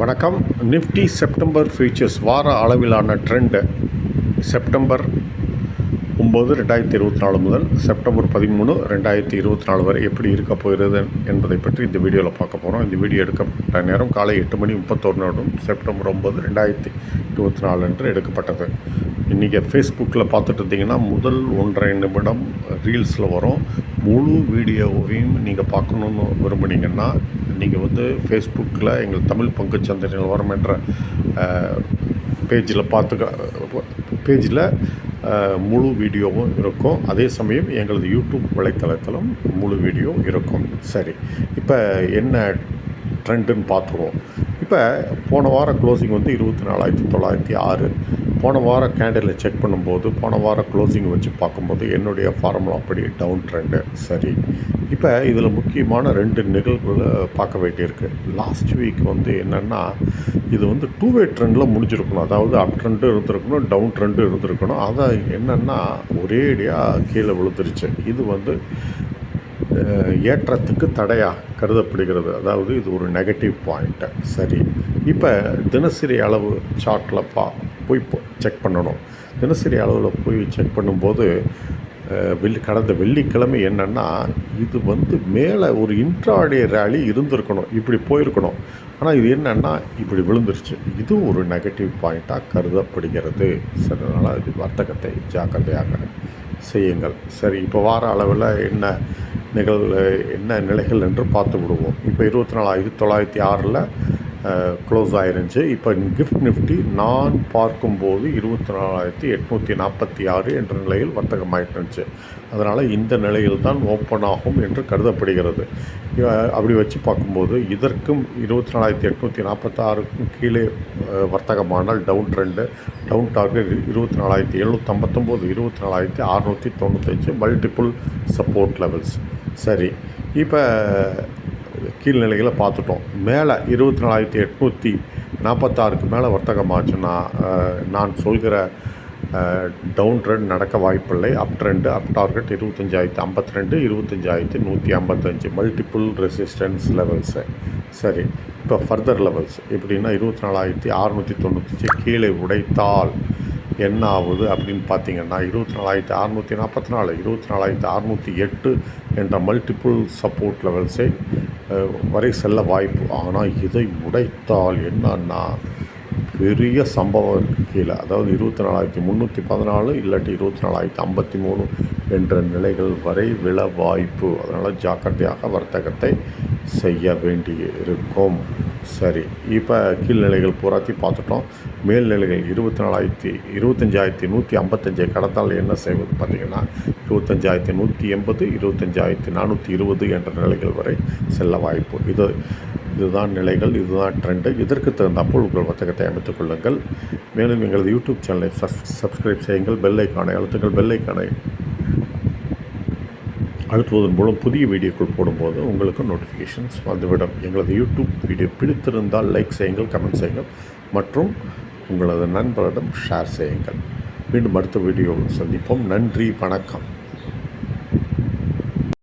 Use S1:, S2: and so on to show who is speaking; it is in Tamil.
S1: வணக்கம். நிஃப்டி செப்டம்பர் ஃபியூச்சர்ஸ் வார அளவிலான ட்ரெண்டு. செப்டம்பர் ஒம்பது ரெண்டாயிரத்தி இருபத்தி நாலு முதல் செப்டம்பர் பதிமூணு ரெண்டாயிரத்தி இருபத்தி நாலு வரை எப்படி இருக்க போகிறது என்பதை பற்றி இந்த வீடியோவில் பார்க்க போகிறோம். இந்த வீடியோ எடுக்கப்பட்ட நேரம் காலை எட்டு மணி முப்பத்தொரு நிமிடம் செப்டம்பர் ஒம்பது ரெண்டாயிரத்தி இருபத்தி நாலு என்று எடுக்கப்பட்டது. இன்றைக்கி ஃபேஸ்புக்கில் பார்த்துட்டு இருந்தீங்கன்னா முதல் ஒன்றரை நிமிடம் ரீல்ஸில் வரும். முழு வீடியோவையும் நீங்கள் பார்க்கணுன்னு விரும்புனீங்கன்னா நீங்கள் வந்து ஃபேஸ்புக்கில் எங்கள் தமிழ் பங்குச்சந்தை நிலவரம் என்ற பேஜில் பார்த்துக்க பேஜில் முழு வீடியோவும் இருக்கும். அதே சமயம் எங்களது யூடியூப் வலைத்தளத்திலும் முழு வீடியோ இருக்கும். சரி. இப்போ என்ன ட்ரெண்டுன்னு பார்த்துருவோம். இப்போ போன வாரம் க்ளோசிங் வந்து இருபத்தி நாலாயிரத்தி தொள்ளாயிரத்தி ஆறு. போன வாரம் கேண்டிலில் செக் பண்ணும்போது போன வாரம் க்ளோசிங் வச்சு பார்க்கும்போது என்னுடைய ஃபார்முலா அப்படி டவுன் ட்ரெண்டு சரி. இப்போ இதில் முக்கியமான ரெண்டு நிகழ்வுகளை பார்க்க வேண்டியிருக்கு. லாஸ்ட் வீக் வந்து என்னென்னா இது வந்து டூ வே ட்ரெண்டில் முடிஞ்சிருக்கணும். அதாவது அப் ட்ரெண்டும் இருந்திருக்கணும் டவுன் ட்ரெண்டு இருந்திருக்கணும். அதை என்னென்னா ஒரேடியாக கீழே விழுந்துருச்சு. இது வந்து ஏற்றத்துக்கு தடையாக கருதப்படுகிறது. அதாவது இது ஒரு நெகட்டிவ் பாயிண்ட்டு சரி. இப்போ தினசரி அளவு சார்ட்டில் பா போய் செக் பண்ணணும். தினசரி அளவில் போய் செக் பண்ணும்போது வெள்ளி கடந்த வெள்ளிக்கிழமை என்னென்னா இது வந்து மேலே ஒரு இன்ட்ராடே ரேலி இருந்திருக்கணும். இப்படி போயிருக்கணும். ஆனால் இது என்னென்னா இப்படி விழுந்துருச்சு. இது ஒரு நெகட்டிவ் பாயிண்ட்டாக கருதப்படுகிறது. சரி அதனால் இது வர்த்தகத்தை ஜாக்கிரதையாக செய்யுங்கள். சரி இப்போ வார அளவில் என்ன நிகழ் என்ன நிலைகள் என்று பார்த்து விடுவோம். இப்போ இருபத்தி நாலாயிரத்தி தொள்ளாயிரத்தி ஆறில் க்ளோஸ் ஆயிருந்துச்சு. இப்போ கிஃப்ட் நிஃப்டி நான் பார்க்கும்போது இருபத்தி நாலாயிரத்தி எட்நூற்றி நாற்பத்தி ஆறு என்ற நிலையில் வர்த்தகமாயிட்டு இருந்துச்சு அதனால் இந்த நிலையில் தான் ஓப்பன் ஆகும் என்று கருதப்படுகிறது. அப்படி வச்சு பார்க்கும்போது இதற்கும் இருபத்தி நாலாயிரத்தி எட்நூற்றி நாற்பத்தாறுக்கும் கீழே வர்த்தகமானால் டவுன் ட்ரெண்டு டவுன் டார்கெட் இருபத்தி நாலாயிரத்தி எழுநூற்றம்பத்தொம்போது இருபத்தி நாலாயிரத்தி அறநூற்றி தொண்ணூத்தஞ்சு மல்டிபிள் சப்போர்ட் லெவல்ஸ் சரி. இப்போ கீழ்நிலைகளை பார்த்துட்டோம். மேலே இருபத்தி நாலாயிரத்தி எட்நூற்றி நாற்பத்தாறுக்கு மேலே வர்த்தகமாச்சுன்னா நான் சொல்கிற டவுன் ட்ரெண்ட் நடக்க வாய்ப்பில்லை. அப் ட்ரெண்டு அப் டார்கெட் இருபத்தஞ்சாயிரத்து ஐம்பத்தி ரெண்டு இருபத்தஞ்சாயிரத்து நூற்றி ஐம்பத்தஞ்சு. Multiple resistance levels. சரி. இப்போ ஃபர்தர் லெவல்ஸ் எப்படின்னா இருபத்தி நாலாயிரத்தி அறநூற்றி தொண்ணூத்தஞ்சு கீழே உடைத்தால் என்ன ஆகுது அப்படின்னு பார்த்தீங்கன்னா இருபத்தி நாலாயிரத்தி அறநூற்றி நாற்பத்தி நாலு இருபத்தி நாலாயிரத்தி அறநூற்றி எட்டு என்ற மல்டிப்புள் சப்போர்ட் லெவல்ஸை வரை செல்ல வாய்ப்பு. ஆனால் இதை உடைத்தால் என்னன்னா பெரிய சம்பவம் கீழே அதாவது இருபத்தி நாலாயிரத்தி முந்நூற்றி பதினாலு இல்லாட்டி இருபத்தி நாலாயிரத்தி ஐம்பத்தி மூணு என்ற நிலைகள் வரை விழ வாய்ப்பு. அதனால் ஜாக்கிரதையாக வர்த்தகத்தை செய்ய வேண்டி இருக்கும் சரி இப்போ கீழ்நிலைகள் பூராத்தி பார்த்துட்டோம். மேல்நிலைகள் இருபத்தி நாலாயிரத்தி இருபத்தஞ்சாயிரத்தி நூற்றி ஐம்பத்தஞ்சை. கடந்தால் என்ன செய்வது பார்த்திங்கன்னா இருபத்தஞ்சாயிரத்தி நூற்றி எண்பது இருபத்தஞ்சாயிரத்தி நானூற்றி இருபது என்ற நிலைகள் வரை செல்ல வாய்ப்பு. இது இதுதான் நிலைகள் இதுதான் ட்ரெண்டு. இதற்கு தகுந்தாப்போல் உங்கள் வர்த்தகத்தை அமைத்துக் கொள்ளுங்கள். மேலும் எங்களது யூடியூப் சேனலை சப் சப்ஸ்கிரைப் செய்யுங்கள். பெல்லைக்கானை அழுத்துங்கள். பெல்லைக்கானை அழுத்துவதன் மூலம் புதிய வீடியோக்கள் போடும்போது உங்களுக்கு நோட்டிஃபிகேஷன்ஸ் வந்துவிடும். எங்களது யூடியூப் வீடியோ பிடித்திருந்தால் லைக் செய்யுங்கள் கமெண்ட் செய்யுங்கள் மற்றும் உங்களது நண்பரிடம் ஷேர் செய்யுங்கள். மீண்டும் அடுத்த வீடியோவில் சந்திப்போம். நன்றி வணக்கம்.